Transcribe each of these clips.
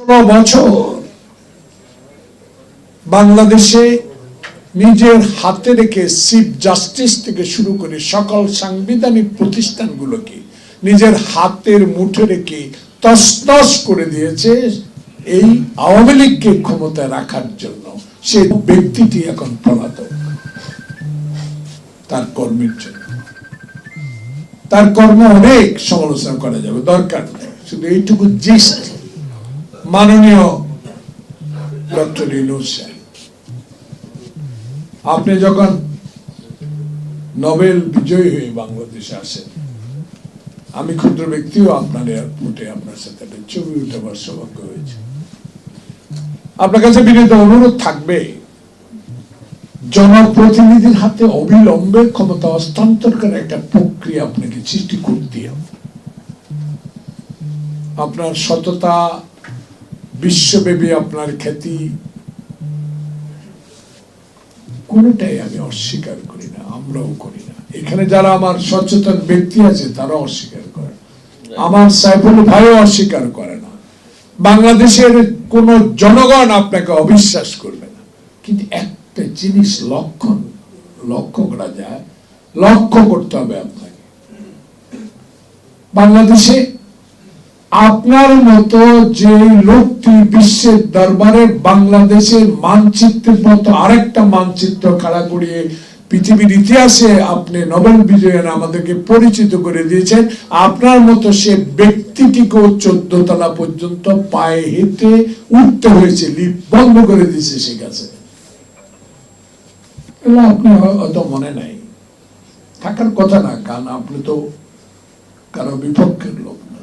ষোলো বছর বাংলাদেশে নিজের হাতে রেখে চিফ জাস্টিস থেকে শুরু করে সকল সাংবিধানিক প্রতিষ্ঠানগুলোকে নিজের হাতের মুঠে রেখে তসতস করে দিয়েছে এই আওয়ামী লীগকে ক্ষমতায় রাখার জন্য সে ব্যক্তিটি এখন পলাতক, তার কর্মের জন্য। তার কর্ম অনেক সমালোচনা করা যাবে, দরকার নেই। শুধু এইটুকু জিস্ট মাননীয় ডক্টর সাহেব আপনি যখন নোবেল বিজয়ী হয়ে বাংলাদেশে আসেন, আমি ক্ষুদ্র ব্যক্তিও আপনার এয়ারপোর্টে আপনার সাথে একটা ছবি উঠাবার সৌভাগ্য হয়েছে। আপনার কাছে বিনীত অনুরোধ থাকবে, জনপ্রতিনিধির হাতে অবিলম্বে ক্ষমতা হস্তান্তর করে একটা প্রক্রিয়া আপনাকে সৃষ্টি করতে হবে। আপনার সততা বিশ্বব্যাপী আপনার খ্যাতি। কোনটাই আমি অস্বীকার করি না, আমরাও করি না। এখানে যারা আমার সচেতন ব্যক্তি আছে তারা অস্বীকার করে। আমার সাইফুল ভাইও অস্বীকার করে না। বাংলাদেশের কোন জনগণ আপনাকে অবিশ্বাস করবে না। কিন্তু একটা জিনিস লক্ষণ লক্ষ্য করা যায়, লক্ষ্য করতে হবে আপনাকে। বাংলাদেশে আপনার মতো যে লোকটি বিশ্বের দরবারে বাংলাদেশের মানচিত্রের মতো আরেকটা মানচিত্র খাড়া করিয়ে পৃথিবীর ইতিহাসে আপনি নোবেল বিজয়ের আমাদেরকে পরিচিত করে দিয়েছেন, আপনার মতো সে ব্যক্তিটিকেও চোদ্দ তলা পর্যন্ত পায়ে হেঁটে উঠতে হয়েছে, লিফট বন্ধ করে দিয়েছে সে কাছে। আপনি হয়তো মনে নাই। থাকার কথা না, কারণ আপনি তো কারও বিপক্ষের লোক না।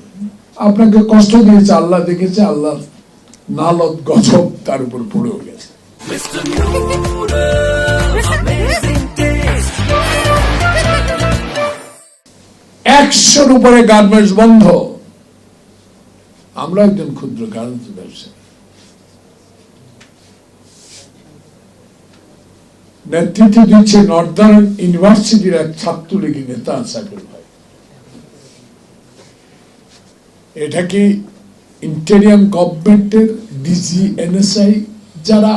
আপনাকে কষ্ট দিয়েছে, আল্লাহ দেখেছে আল্লাহ নালত গজব তার উপর পড়েও গেছে. একশোর উপরে গার্মেন্টস বন্ধ। আমরা একজন ক্ষুদ্র গার্মেন্টস ব্যবসায়ী। নেতৃত্ব দিচ্ছে নর্দার্ন ইউনিভার্সিটির এক ছাত্রলীগের নেতা সাইফুল এটা কি ইন্টেরিয়াম গভর্নমেন্টের ডিজি এনএসআই যারা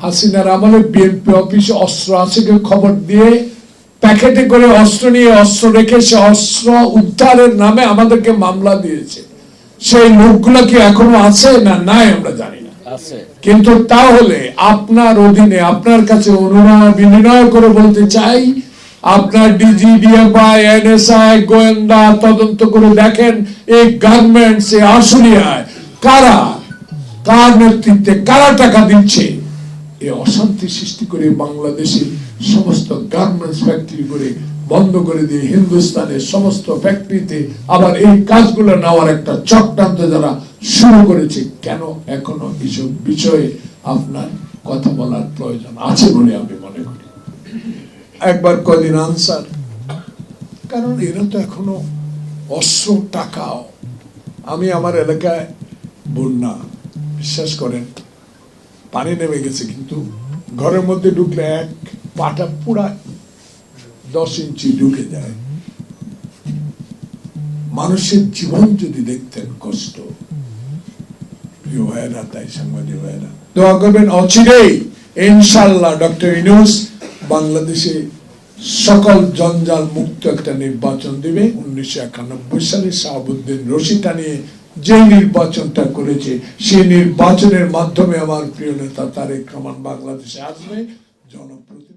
হাসিনার আমলে বিএনপি অফিসে অস্ত্র আছে কেউ খবর দিয়ে প্যাকেটে করে অস্ত্র নিয়ে অস্ত্র রেখে সে অস্ত্র উদ্ধারের নামে আমাদেরকে মামলা দিয়েছে। সেই লোকগুলো কি এখনও আছে না নাই আমরা জানি না। কিন্তু তাহলে আপনার অধীনে আপনার কাছে অনুনয় বিনিময় করে বলতে চাই আপনার ডিজিডিএফআই এনএসআই গোয়েন্দা তদন্ত করে দেখেন, এই গার্মেন্টস এ আশুলিয়ায় কারা, কার নেতৃত্বে কারা টাকা দিচ্ছে? এই অশান্তি সৃষ্টি করে বাংলাদেশের সমস্ত গার্মেন্টস ফ্যাক্টরি করে বন্ধ করে দিয়ে হিন্দুস্তানের সমস্ত ফ্যাক্টরিতে আবার এই কাজগুলো নেওয়ার একটা চক্রান্ত যারা শুরু করেছে, কেন এখনও এসব বিষয়ে আপনার কথা বলার প্রয়োজন আছে বলে আমি একবার কদিন আনসার কারণ এরা তো এখনও অস্ত্র টাকাও। আমি আমার এলাকায় বন্যা, বিশ্বাস করেন, পানি নেমে গেছে, কিন্তু ঘরের মধ্যে ঢুকলে এক পাটা পুরা দশ ইঞ্চি ঢুকে যায়। মানুষের জীবন যদি দেখতেন কষ্ট। প্রিয় ভাইয়েরা, তাই সাংবাদিক ভাইয়েরা, দোয়া করবেন অচিরেই ইনশাল্লাহ ডক্টর ইনুস বাংলাদেশে সকল জঞ্জাল মুক্ত একটা নির্বাচন দেবে। উনিশশো একানব্বই সালে শাহাবুদ্দিন রশিটা নিয়ে যে নির্বাচনটা করেছে সেই নির্বাচনের মাধ্যমে আমার প্রিয় নেতা তারেক রহমান বাংলাদেশে আসবে। জনপ্রতিনিধি